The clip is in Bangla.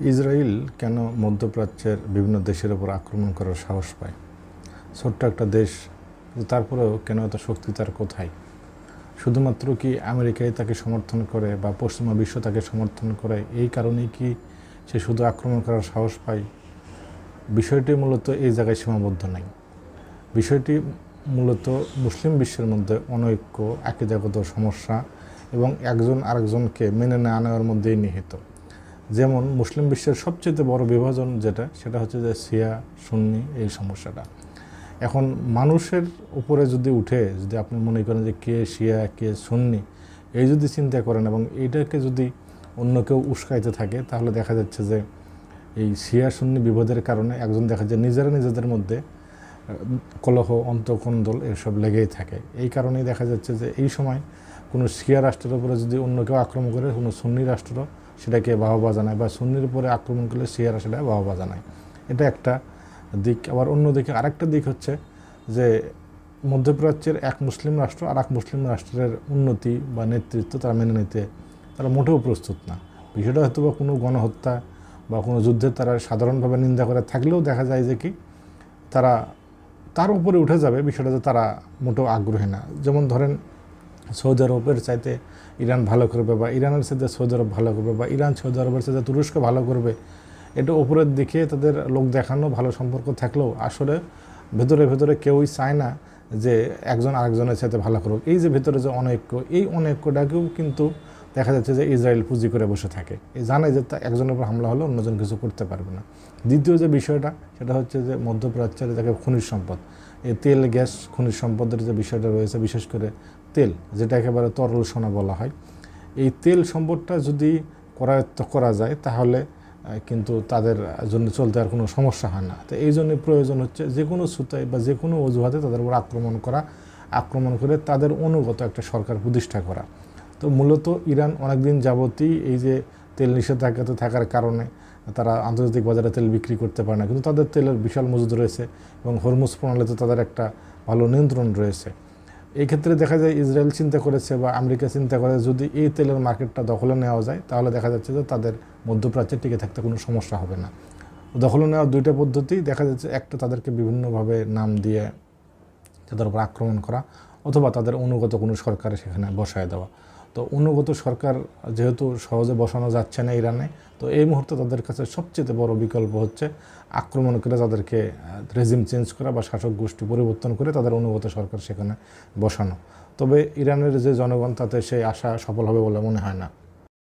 ইসরায়েল কেন মধ্যপ্রাচ্যের বিভিন্ন দেশের উপর আক্রমণ করার সাহস পায়? ছোট্ট একটা দেশ তারপরেও কেন এত শক্তি তার কোথায়? শুধুমাত্র কি আমেরিকাই তাকে সমর্থন করে বা পশ্চিমা বিশ্ব তাকে সমর্থন করে? এই কারণেই কি সে শুধু আক্রমণ করার সাহস পায়? বিষয়টি মূলত এই জায়গায় সীমাবদ্ধ নাই। বিষয়টি মূলত মুসলিম বিশ্বের মধ্যে অনৈক্য, আকিদাগত সমস্যা এবং একজন আরেকজনকে মেনে না আনার মধ্যেই নিহিত। যেমন মুসলিম বিশ্বের সবচেয়ে বড় বিভাজন যেটা, সেটা হচ্ছে যে সিয়া সুন্নি এই সমস্যাটা। এখন মানুষের উপরে যদি উঠে, যদি আপনি মনে করেন যে কে শিয়া, কে সুন্নি, এই যদি চিন্তা করেন এবং এইটাকে যদি অন্য কেউ উস্কাইতে থাকে, তাহলে দেখা যাচ্ছে যে এই শিয়া, সুন্নি বিভেদের কারণে একজন দেখা যায় নিজেরা নিজেদের মধ্যে কলহ, অন্তকন্দল এসব লেগেই থাকে। এই কারণেই দেখা যাচ্ছে যে এই সময় কোনো শিয়া রাষ্ট্রের উপরে যদি অন্য কেউ আক্রমণ করে, কোনো সুন্নি রাষ্ট্র সেটাকে বাহবা জানায় বা সুন্নির উপরে আক্রমণ করলে শিয়ারা সেটা বাহবা জানায়। এটা একটা দিক। আবার অন্যদিকে আরেকটা দিক হচ্ছে যে মধ্যপ্রাচ্যের এক মুসলিম রাষ্ট্র আর এক মুসলিম রাষ্ট্রের উন্নতি বা নেতৃত্ব তারা মেনে নিতে তারা মোটেও প্রস্তুত না। বিষয়টা হয়তো বা কোনো গণহত্যা বা কোনো যুদ্ধের তারা সাধারণভাবে নিন্দা করে থাকলেও দেখা যায় যে কি তারা তার উপরে উঠে যাবে বিষয়টাতে তারা মোটেও আগ্রহী না। যেমন ধরেন সৌদি আরবের চাইতে ইরান ভালো করবে বা ইরানের সাথে সৌদি আরব ভালো করবে বা ইরান সৌদি আরবের সাথে তুরস্ক ভালো করবে, এটা উপরের দিকে তাদের লোক দেখানো ভালো সম্পর্ক থাকলেও আসলে ভেতরে ভেতরে কেউই চায় না যে একজন আরেকজনের সাথে ভালো করুক। এই যে ভেতরে যে অনৈক্য এই অনৈক্যটাকেও কিন্তু দেখা যাচ্ছে যে ইসরায়েল পুঁজি করে বসে থাকে। এই জানে যে তা একজনের উপর হামলা হলে অন্যজন কিছু করতে পারবে না। দ্বিতীয় যে বিষয়টা, সেটা হচ্ছে যে মধ্যপ্রাচ্যের যাকে খনিজ সম্পদ এই তেল গ্যাস খনিজ সম্পদের যে বিষয়টা রয়েছে, বিশেষ করে তেল, যেটা একেবারে তরল সোনা বলা হয়, এই তেল সম্পদটা যদি করায়ত্ত করা যায়, তাহলে কিন্তু তাদের জন্য চলতে আর কোনো সমস্যা হয় না। তো এই জন্য প্রয়োজন হচ্ছে যে কোনো সুতায় বা যে কোনো অজুহাতে তাদের উপর আক্রমণ করা, আক্রমণ করে তাদের অনুগত একটা সরকার প্রতিষ্ঠা করা। তো মূলত ইরান অনেকদিন যাবতই এই যে তেল নিষেধাজ্ঞাতে থাকার কারণে তারা আন্তর্জাতিক বাজারে তেল বিক্রি করতে পারে না, কিন্তু তাদের তেলের বিশাল মজুদ রয়েছে এবং হরমুজ প্রণালীতে তাদের একটা ভালো নিয়ন্ত্রণ রয়েছে। এই ক্ষেত্রে দেখা যায় ইসরায়েল চিন্তা করেছে বা আমেরিকা চিন্তা করে যদি এই তেলের মার্কেটটা দখলে নেওয়া যায়, তাহলে দেখা যাচ্ছে যে তাদের মধ্যপ্রাচ্যে টিকে থাকতে কোনো সমস্যা হবে না। দখলে নেওয়ার দুইটা পদ্ধতি, দেখা যাচ্ছে একটা তাদেরকে বিভিন্নভাবে নাম দিয়ে তাদের উপর আক্রমণ করা অথবা তাদের অনুগত কোনো সরকারে সেখানে বসায় দেওয়া। তো অনুগত সরকার যেহেতু সহজে বসানো যাচ্ছে না ইরানে, তো এই মুহূর্তে তাদের কাছে সবচেয়ে বড় বিকল্প হচ্ছে আক্রমণ করে তাদেরকে রেজিম চেঞ্জ করা বা শাসক গোষ্ঠী পরিবর্তন করে তাদের অনুগত সরকার সেখানে বসানো। তবে ইরানের যে জনগণ তাতে সেই আশা সফল হবে বলে মনে হয় না।